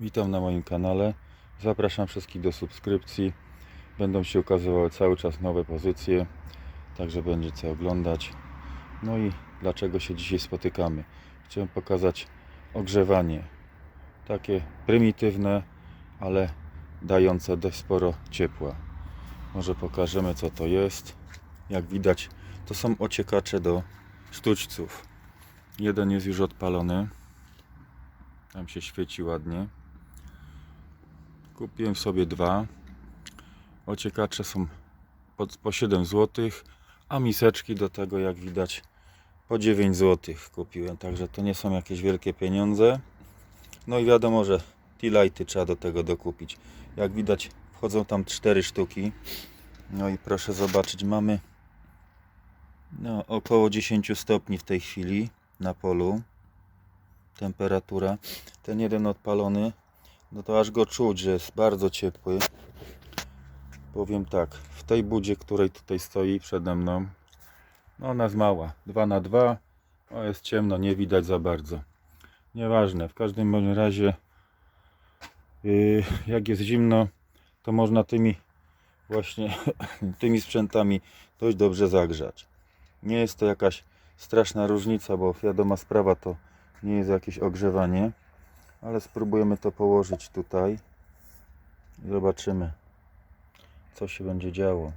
Witam na moim kanale. Zapraszam wszystkich do subskrypcji. Będą się ukazywały cały czas nowe pozycje, także będzie co oglądać. No i dlaczego się dzisiaj spotykamy? Chciałem pokazać ogrzewanie. Takie prymitywne, ale dające dość sporo ciepła. Może pokażemy co to jest. Jak widać, to są ociekacze do sztućców. Jeden jest już odpalony. Tam się świeci ładnie. Kupiłem sobie dwa. Ociekacze są po, po 7 zł, a miseczki do tego, jak widać, po 9 zł kupiłem. Także to nie są jakieś wielkie pieniądze. No i wiadomo, że T-lighty trzeba do tego dokupić. Jak widać, wchodzą tam 4 sztuki. No i proszę zobaczyć, mamy no, około 10 stopni w tej chwili na polu temperatura. Ten jeden odpalony, no to aż go czuć, że jest bardzo ciepły. Powiem tak, w tej budzie, której tutaj stoi przede mną, no ona jest mała, 2 na 2 o jest ciemno, nie widać za bardzo. Nieważne, w każdym razie, yy, jak jest zimno, to można tymi właśnie tymi sprzętami dość dobrze zagrzać. Nie jest to jakaś straszna różnica, bo wiadoma sprawa to nie jest jakieś ogrzewanie, ale spróbujemy to położyć tutaj i zobaczymy, co się będzie działo.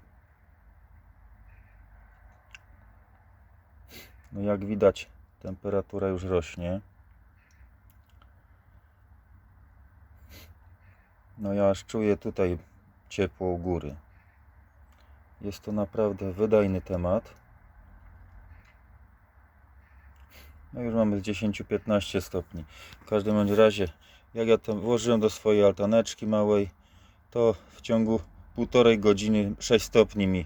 No jak widać, temperatura już rośnie. No ja aż czuję tutaj ciepło u góry. Jest to naprawdę wydajny temat. No już mamy z 10-15 stopni. W każdym bądź razie, jak ja to włożyłem do swojej altaneczki małej, to w ciągu półtorej godziny 6 stopni mi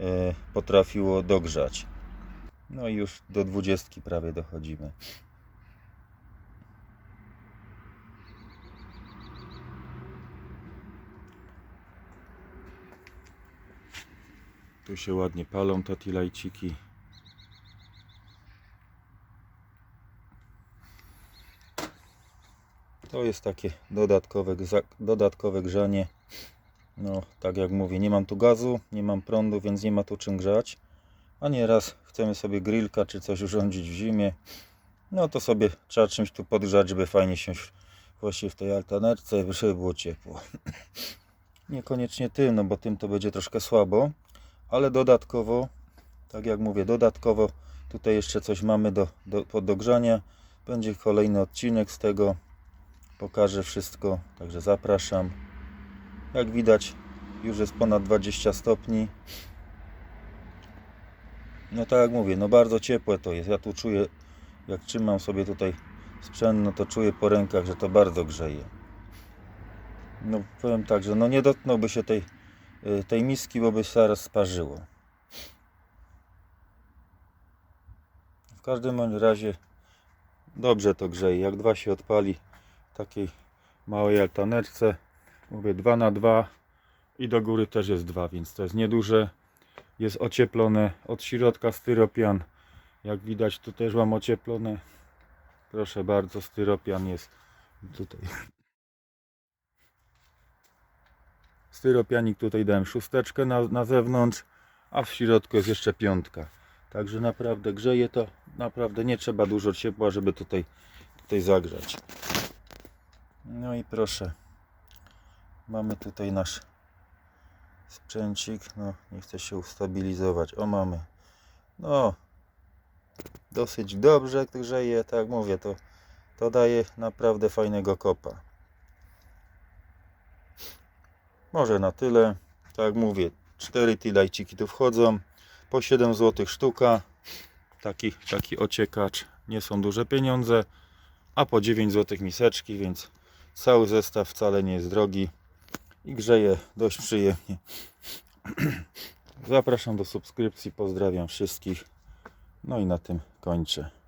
e, potrafiło dogrzać. No i już do 20 prawie dochodzimy. Tu się ładnie palą te tilajciki. To jest takie dodatkowe, dodatkowe grzanie. No, tak jak mówię, nie mam tu gazu, nie mam prądu, więc nie ma tu czym grzać. A nieraz chcemy sobie grillka czy coś urządzić w zimie. No to sobie trzeba czymś tu podgrzać, żeby fajnie się właśnie w tej altanerce, żeby było ciepło. Niekoniecznie tym, no bo tym to będzie troszkę słabo, ale dodatkowo, tak jak mówię, dodatkowo tutaj jeszcze coś mamy do, do. Będzie kolejny odcinek z tego pokażę wszystko, także zapraszam. Jak widać, już jest ponad 20 stopni. No tak jak mówię, no bardzo ciepłe to jest. Ja tu czuję, jak trzymam sobie tutaj sprzęt, no to czuję po rękach, że to bardzo grzeje. No powiem tak, że no nie dotknąłby się tej, y, tej miski, bo by się zaraz sparzyło. W każdym razie dobrze to grzeje. Jak dwa się odpali, takiej małej altanerce. Mówię 2 na 2 i do góry też jest 2, więc to jest nieduże. Jest ocieplone od środka styropian. Jak widać tu też mam ocieplone. Proszę bardzo, styropian jest tutaj. Styropianik tutaj dałem szósteczkę na, na zewnątrz, a w środku jest jeszcze piątka. Także naprawdę grzeje to, naprawdę nie trzeba dużo ciepła, żeby tutaj, tutaj zagrzać. No i proszę. Mamy tutaj nasz sprzęcik. No, nie chce się ustabilizować. O, mamy. No, dosyć dobrze grzeje. Tak mówię, to, to daje naprawdę fajnego kopa. Może na tyle. Tak mówię, 4 tilajciki tu wchodzą. Po 7 zł sztuka. Taki, taki ociekacz. Nie są duże pieniądze. A po 9 zł miseczki, więc Cały zestaw wcale nie jest drogi i grzeje dość przyjemnie. Zapraszam do subskrypcji, pozdrawiam wszystkich. No i na tym kończę.